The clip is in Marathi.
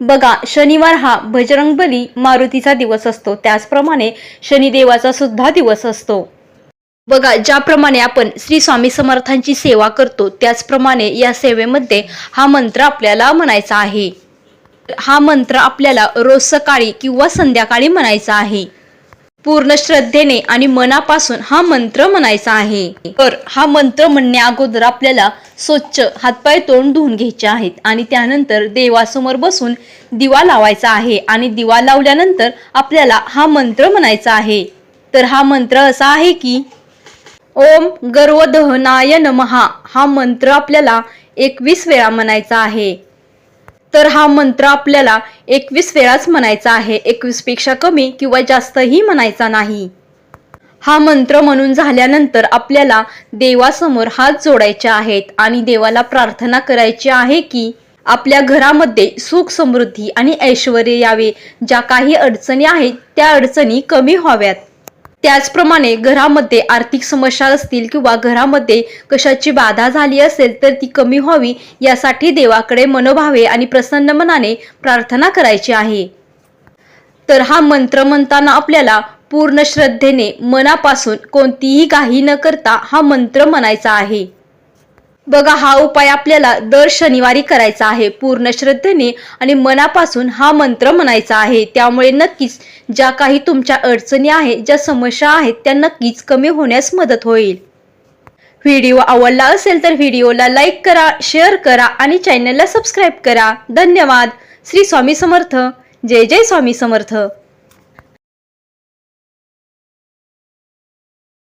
बघा शनिवार हा बजरंगबली मारुतीचा दिवस असतो. त्याचप्रमाणे शनिदेवाचा सुद्धा दिवस असतो. बघा ज्याप्रमाणे आपण श्री स्वामी समर्थांची सेवा करतो त्याचप्रमाणे या सेवेमध्ये हा मंत्र आपल्याला म्हणायचा आहे. हा मंत्र आपल्याला रोज सकाळी किंवा संध्याकाळी म्हणायचा आहे. पूर्ण श्रद्धेने आणि मनापासून हा मंत्र म्हणायचा आहे. तर हा मंत्र म्हणण्या अगोदर आपल्याला स्वच्छ हातपाय तोंड धुवून घ्यायचे आहेत आणि त्यानंतर देवासमोर बसून दिवा लावायचा आहे आणि दिवा लावल्यानंतर आपल्याला हा मंत्र म्हणायचा आहे. तर हा मंत्र असा आहे की ओम गर्वदहनाय नमहा हा मंत्र आपल्याला एकवीस वेळा म्हणायचा आहे. तर हा मंत्र आपल्याला एकवीस वेळाच म्हणायचा आहे. एकवीसपेक्षा कमी किंवा जास्तही म्हणायचा नाही. हा मंत्र म्हणून झाल्यानंतर आपल्याला देवासमोर हात जोडायचे आहेत आणि देवाला प्रार्थना करायची आहे की आपल्या घरामध्ये सुख समृद्धी आणि ऐश्वर यावे. ज्या काही अडचणी आहेत त्या अडचणी कमी व्हाव्यात. त्याचप्रमाणे घरामध्ये आर्थिक समस्या असतील किंवा घरामध्ये कशाची बाधा झाली असेल तर ती कमी व्हावी यासाठी देवाकडे मनोभावे आणि प्रसन्न मनाने प्रार्थना करायची आहे. तर हा मंत्र म्हणताना आपल्याला पूर्ण श्रद्धेने मनापासून कोणतीही काही न करता हा मंत्र म्हणायचा आहे. बघा हा उपाय आपल्याला दर शनिवारी करायचा आहे. पूर्ण श्रद्धेने आणि मनापासून हा मंत्र म्हणायचा आहे. त्यामुळे नक्कीच ज्या काही तुमच्या अडचणी आहेत ज्या समस्या आहेत त्या नक्कीच कमी होण्यास मदत होईल. व्हिडिओ आवडला असेल तर व्हिडिओला लाईक करा शेअर करा आणि चॅनलला सबस्क्राईब करा. धन्यवाद. श्री स्वामी समर्थ. जय जय स्वामी समर्थ.